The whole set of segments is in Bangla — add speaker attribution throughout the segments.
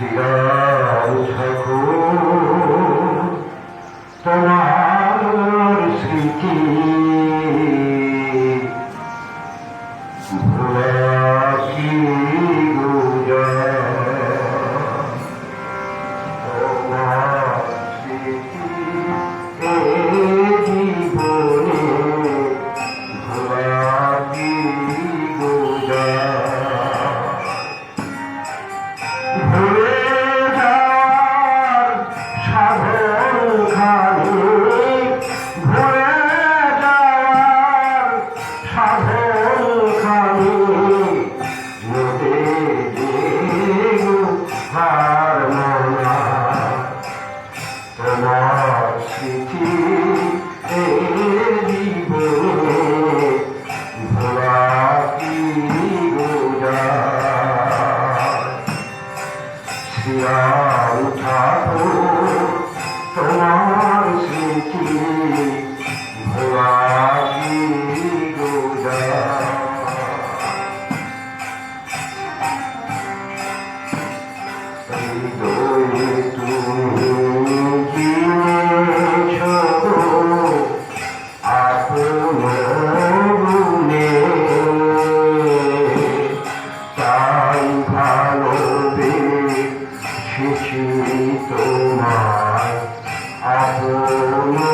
Speaker 1: Now have. যাও ঠাকুর তোমার স্মৃতি ভোলা কি তুমি কি ছোট আপন তোমার আপন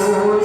Speaker 1: Senhor.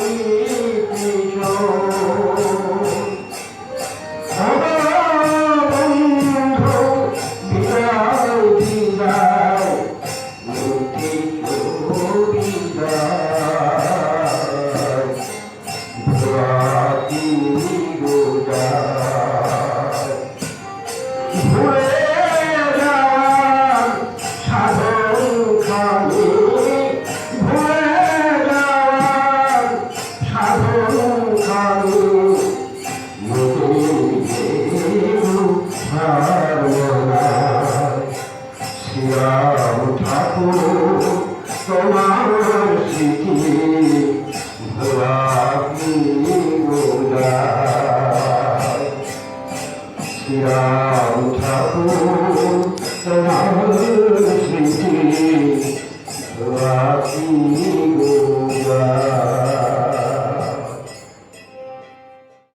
Speaker 1: Ajá.